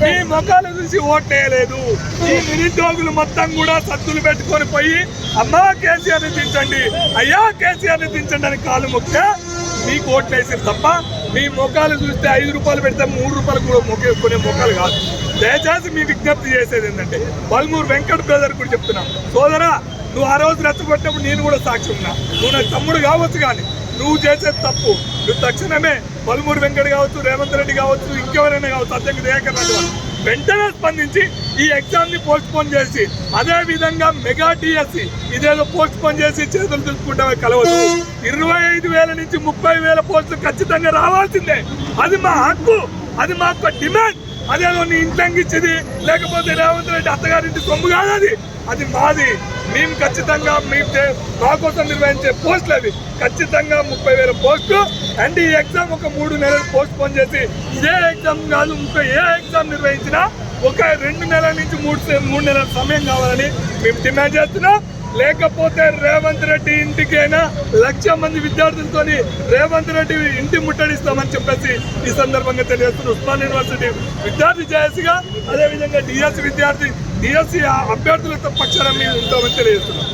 మీ ముఖాలు చూసి ఓట్లేయలేదు ఈ నిరుద్యోగులు మొత్తం కూడా సత్తులు పెట్టుకొని పోయి అమ్మా కేసీఆర్ని దించండి అయ్యా కేసీఆర్ని దించండి అని కాలు మొక్క మీకు ఓట్లేసారు తప్ప మీ ముఖాలు చూస్తే ఐదు రూపాయలు పెడితే మూడు రూపాయలు కూడా మొక్క కొనే ముఖాలు కాదు. దయచేసి మీ విజ్ఞప్తి చేసేది ఏంటంటే బల్మూరు వెంకట బ్రదర్ కూడా చెప్తున్నాం. సోదరా నువ్వు ఆ రోజు రెచ్చగొట్టినప్పుడు నేను కూడా సాక్షి ఉన్నా. నువ్వు నా తమ్ముడు కావచ్చు కానీ నువ్వు చేసేది తప్పు. నువ్వు తక్షణమే బల్మూరు వెంకట కావచ్చు రేవంత్ రెడ్డి కావచ్చు ఇంకెవరైనా కావచ్చు అధ్యక్ష దయాకర్ రెడ్డి వెంటనే స్పందించి ఈ ఎగ్జామ్ని పోస్ట్ పోన్ చేసి అదే విధంగా మెగా టిఎస్సి ఇదేదో పోస్ట్ పోన్ చేసి చేతులు దులుపుకుంటే కలవదు. ఇరవై ఐదు వేల నుంచి ముప్పై వేల పోస్టులు ఖచ్చితంగా రావాల్సిందే. అది మా హక్కు అది మా యొక్క డిమాండ్. అదేదో నీ ఇంట్లోకి లేకపోతే రేవంత్ రెడ్డి అత్తగారింటి సొమ్ము కాదు అది. అది మాది. మేము ఖచ్చితంగా మీ మా కోసం నిర్వహించే పోస్టులు అవి. ఖచ్చితంగా ముప్పై వేల పోస్టు. అండ్ ఈ ఎగ్జామ్ ఒక మూడు నెలలు పోస్ట్ పోన్ చేసి ఇదే ఎగ్జామ్ కాదు ఇంకా ఏ ఎగ్జామ్ నిర్వహించినా ఒక రెండు నెలల నుంచి మూడు సే- మూడు నెలల సమయం కావాలని మేము డిమాండ్ చేస్తున్నాం. లేకపోతే రేవంత్ రెడ్డి ఇంటికైనా లక్ష మంది విద్యార్థులతోని రేవంత్ రెడ్డి ఇంటి ముట్టడిస్తామని చెప్పేసి ఈ సందర్భంగా తెలియజేస్తున్న ఉస్మాన్ యూనివర్సిటీ విద్యార్థి జేఏసీగా అదేవిధంగా డిఎస్సి విద్యార్థి డిఎస్సి అభ్యర్థులతో పక్షాన మేము ఉంటామని తెలియజేస్తున్నాం.